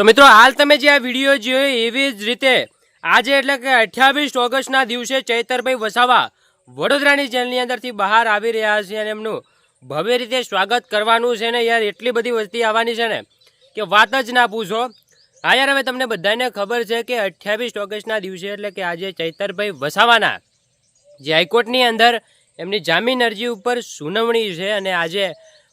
તો મિત્રો, હાલ તમે જે આ વીડિયો જોયો એવી જ રીતે આજે એટલે કે અઠ્યાવીસ ઓગસ્ટના દિવસે ચૈતરભાઈ વસાવા વડોદરાની જેલની અંદરથી બહાર આવી રહ્યા છે અને એમનું ભવ્ય રીતે સ્વાગત કરવાનું છે ને યાર, એટલી બધી વસ્તી આવવાની છે ને કે વાત જ ના પૂછો. હા યાર, હવે તમને બધાને ખબર છે કે અઠ્યાવીસ ઓગસ્ટના દિવસે એટલે કે આજે ચૈતરભાઈ વસાવાના જે હાઈકોર્ટની અંદર એમની જામીન અરજી ઉપર સુનાવણી છે અને આજે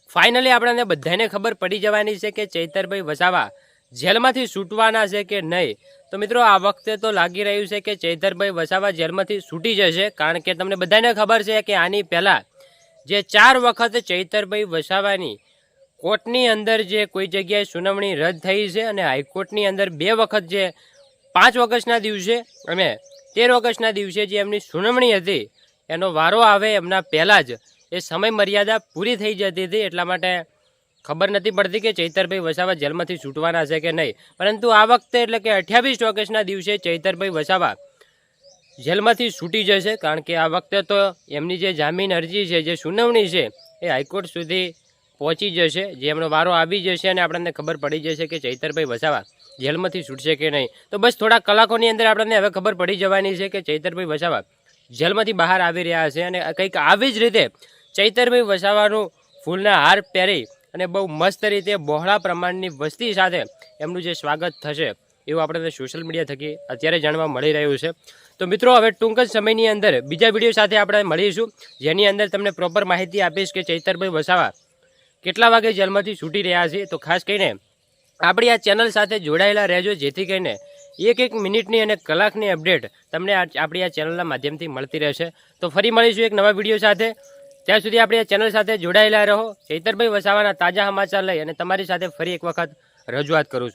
ફાઇનલી આપણને બધાને ખબર પડી જવાની છે કે ચૈતરભાઈ વસાવા જેલમાંથી છૂટવાના છે કે નહીં? તો મિત્રો, આ વખતે તો લાગી રહ્યું છે કે ચૈતરભાઈ વસાવા જેલમાંથી છૂટી જશે, કારણ કે તમને બધાને ખબર છે કે આની પહેલાં જે ચાર વખત ચૈતરભાઈ વસાવાની કોર્ટની અંદર જે કોઈ જગ્યાએ સુનાવણી રદ થઈ છે અને હાઈકોર્ટની અંદર બે વખત જે પાંચ ઓગસ્ટના દિવસે અને તેર ઓગસ્ટના દિવસે જે એમની સુનાવણી હતી, એનો વારો આવે એમના પહેલાં જ એ સમય મર્યાદા પૂરી થઈ જતી હતી, એટલા માટે ખબર નથી પડતી કે ચૈતરભાઈ વસાવા જેલમાંથી છૂટવાના છે કે નહીં. પરંતુ આ વખતે એટલે કે અઠ્યાવીસ ઓગસ્ટના દિવસે ચૈતરભાઈ વસાવા જેલમાંથી છૂટી જશે. કારણ કે આ વખતે તો એમની જે જામીન અરજી છે, જે સુનાવણી છે, એ હાઈકોર્ટ સુધી પહોંચી જશે. જે એમનો વારો આવી જશે અને આપણને ખબર પડી જશે કે ચૈતરભાઈ વસાવા જેલમાંથી છૂટશે કે નહીં. તો બસ થોડા કલાકોની અંદર આપણને હવે ખબર પડી જવાની છે કે ચૈતરભાઈ વસાવા જેલમાંથી બહાર આવી રહ્યા છે અને કંઈક આવી જ રીતે ચૈતરભાઈ વસાવાનું ફૂલના હાર પહેરી અને બહુ મસ્ત રીતે બહોળા પ્રમાણની વસ્તી સાથે એમનું જે સ્વાગત થશે એવું આપણને સોશિયલ મીડિયા થકી અત્યારે જાણવા મળી રહ્યું છે. તો મિત્રો, હવે ટૂંક જ સમયની અંદર બીજા વીડિયો સાથે આપણે મળીશું, જેની અંદર તમને પ્રોપર માહિતી આપીશ કે ચૈતરભાઈ વસાવા કેટલા વાગે જેલમાંથી છૂટી રહ્યા છે. તો ખાસ કરીને આપણી આ ચેનલ સાથે જોડાયેલા રહેજો, જેથી કરીને એક એક મિનિટની અને કલાકની અપડેટ તમને આપણી આ ચેનલના માધ્યમથી મળતી રહેશે. તો ફરી મળીશું એક નવા વીડિયો સાથે. ત્યાં સુધી આપણી ચેનલ સાથે જોડાયેલા રહો. ચૈતરભાઈ વસાવાના તાજા સમાચાર લઈ અને તમારી સાથે ફરી એક વખત રજૂઆત કરું છું.